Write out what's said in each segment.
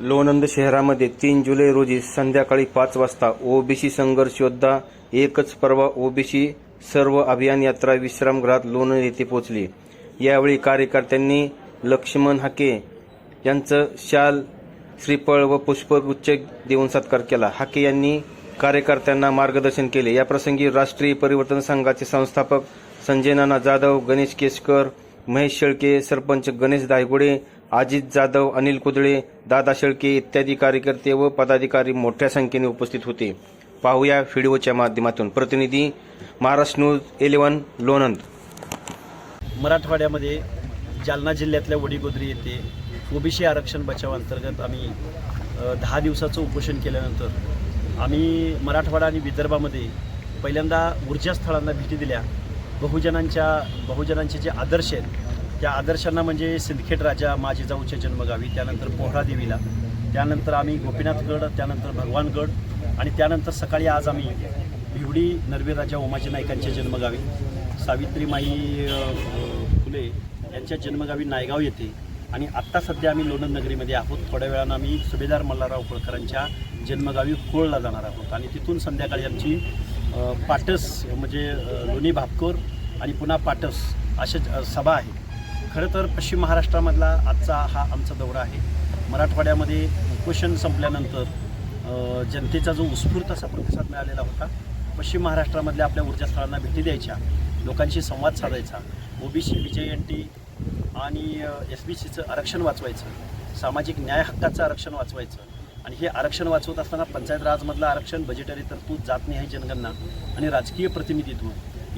लोणंद शहरामध्ये तीन जुलै रोजी संध्याकाळी पाच वाजता ओबीसी संघर्ष योद्धा एकच परवा ओबीसी सर्व अभियान यात्रा विश्रामगृहात लोणंद येथे पोहोचली. यावेळी कार्यकर्त्यांनी लक्ष्मण हाके यांचं शाल श्रीफळ व पुष्पगुच्छ देऊन सत्कार केला. हाके यांनी कार्यकर्त्यांना मार्गदर्शन केले. याप्रसंगी राष्ट्रीय परिवर्तन संघाचे संस्थापक संजय नाना जाधव गणेश केसकर महेश शेळके सरपंच गणेश दायगुडे अजित जाधव अनिल कुदळे दादा शेळके इत्यादी कार्यकर्ते व पदाधिकारी मोठ्या संख्येने उपस्थित होते. पाहूया व्हिडिओच्या माध्यमातून. प्रतिनिधी महाराष्ट्र न्यूज इलेव्हन लोणंद. मराठवाड्यामध्ये जालना जिल्ह्यातल्या वडीगोद्री येथे ओबीसी आरक्षण बचाव अंतर्गत आम्ही दहा दिवसाचं उपोषण केल्यानंतर आम्ही मराठवाडा आणि विदर्भामध्ये पहिल्यांदा ऊर्जास्थळांना भेटी दिल्या. बहुजनांच्या बहुजनांचे जे आदर्श आहेत त्या आदर्शांना म्हणजे सिंदखेड राजा मा जाऊच्या जन्मगावी त्यानंतर पोहरा देवीला त्यानंतर आम्ही गोपीनाथगड त्यानंतर भगवानगड आणि त्यानंतर सकाळी आज आम्ही भिवडी नरवीर राजा उमाजी नायकांच्या जन्मगावी सावित्रीमाई फुले यांच्या जन्मगावी नायगाव येते आणि आत्ता सध्या आम्ही लोणंद नगरीमध्ये आहोत. थोड्या वेळानं आम्ही सुभेदार मल्हारराव होळकरांच्या जन्मगावी कोळला जाणार आहोत आणि तिथून संध्याकाळी आमची पाटस म्हणजे लोणी भापकोर आणि पुन्हा पाटस अशा सभा आहे. खरं तर पश्चिम महाराष्ट्रामधला आजचा हा आमचा दौरा आहे. मराठवाड्यामध्ये उपोषण संपल्यानंतर जनतेचा जो उत्स्फूर्त असा प्रतिसाद मिळालेला होता पश्चिम महाराष्ट्रामधल्या आपल्या ऊर्जास्थळांना भेटी द्यायच्या लोकांशी संवाद साधायचा ओबीसी बी आणि एस बी सीचं आरक्षण वाचवायचं सामाजिक न्याय हक्काचं आरक्षण वाचवायचं आणि हे आरक्षण वाचवत असताना पंचायत राजमधलं आरक्षण बजेटरी तरतूद जातनिहाय जनगणना आणि राजकीय प्रतिनिधित्व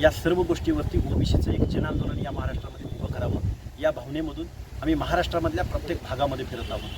या सर्व गोष्टीवरती ओबीसीचं एक जन आंदोलन या महाराष्ट्रामध्ये उभं करावं. या भावनेमधून आम्ही महाराष्ट्रामधल्या प्रत्येक भागामध्ये फिरत आहोत.